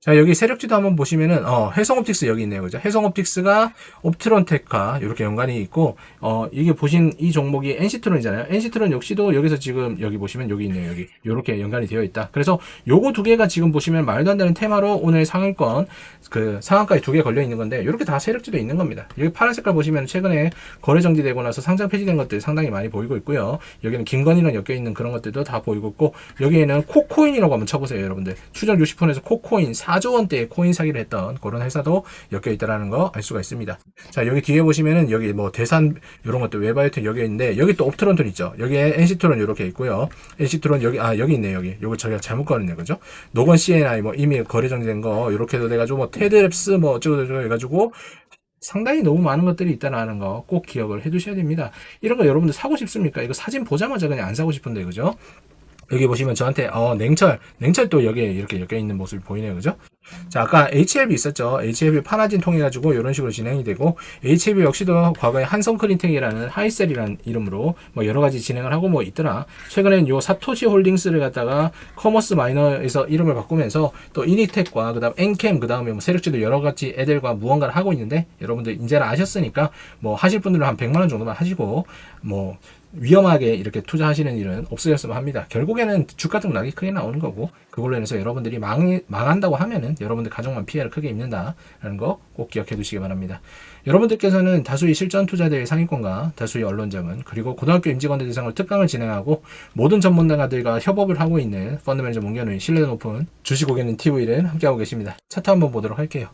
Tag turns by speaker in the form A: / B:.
A: 자, 여기 세력지도 한번 보시면은, 어, 해성옵틱스 여기 있네요. 그죠? 해성옵틱스가 옵트론텍과 이렇게 연관이 있고, 어, 이게 보신 이 종목이 NC트론이잖아요. NC트론 역시도 여기서 지금 여기 보시면 여기 있네요. 여기. 요렇게 연관이 되어 있다. 그래서 요거 두 개가 지금 보시면 말도 안 되는 테마로 오늘 상한권, 그 상한가에 두 개 걸려 있는 건데, 요렇게 다 세력지도 있는 겁니다. 여기 파란 색깔 보시면 최근에 거래 정지되고 나서 상장 폐지된 것들 상당히 많이 보이고 있고요. 여기는 김건희랑 엮여 있는 그런 것들도 다 보이고 있고, 여기에는 코코인이라고 한번 쳐보세요, 여러분들. 추정 60%에서 코코인 4조 원대의 코인 사기를 했던 그런 회사도 엮여 있다라는 거 알 수가 있습니다. 자, 여기 뒤에 보시면은 여기 뭐 대산 이런 것도 웨바이오텍 여기 있는데 여기 또 옵트론돈 있죠. 여기에 NC트론 이렇게 있고요. NC트론 여기 아 여기 있네요. 여기 요거 저희가 잘못 거렸네요. 그죠? 노건 CNI 뭐 이미 거래 정지된 거 이렇게도 돼 가지고 뭐 테드랩스 뭐 어쩌고 저쩌고 해 가지고 상당히 너무 많은 것들이 있다라는 거 꼭 기억을 해 두셔야 됩니다. 이런 거 여러분들 사고 싶습니까? 이거 사진 보자마자 그냥 안 사고 싶은데 그죠? 여기 보시면 저한테 어 냉철 냉철 또 여기에 이렇게 엮여 있는 모습이 보이네요. 그죠? 자 아까 HLB 있었죠. HLB 파나진 통해 가지고 이런 식으로 진행이 되고 HLB 역시도 과거에 한성 크린텍이라는 하이셀이라는 이름으로 뭐 여러 가지 진행을 하고 뭐 있더라. 최근에는 요 사토시 홀딩스를 갖다가 커머스 마이너에서 이름을 바꾸면서 또 이니텍과 그다음 엔캠 그다음에 뭐 세력지도 여러 가지 애들과 무언가를 하고 있는데 여러분들 이제는 아셨으니까 뭐 하실 분들은 한 100만 원 정도만 하시고 뭐 위험하게 이렇게 투자하시는 일은 없으셨으면 합니다. 결국에는 주가 등락이 크게 나오는 거고 그걸로 인해서 여러분들이 망, 망한다고 하면은 여러분들 가정만 피해를 크게 입는다라는 거 꼭 기억해 두시기 바랍니다. 여러분들께서는 다수의 실전 투자대회 상위권과 다수의 언론자문 그리고 고등학교 임직원들 대상으로 특강을 진행하고 모든 전문가들과 협업을 하고 있는 펀드매니저 문견의 신뢰도 높은 주식고객님 TV를 함께하고 계십니다. 차트 한번 보도록 할게요.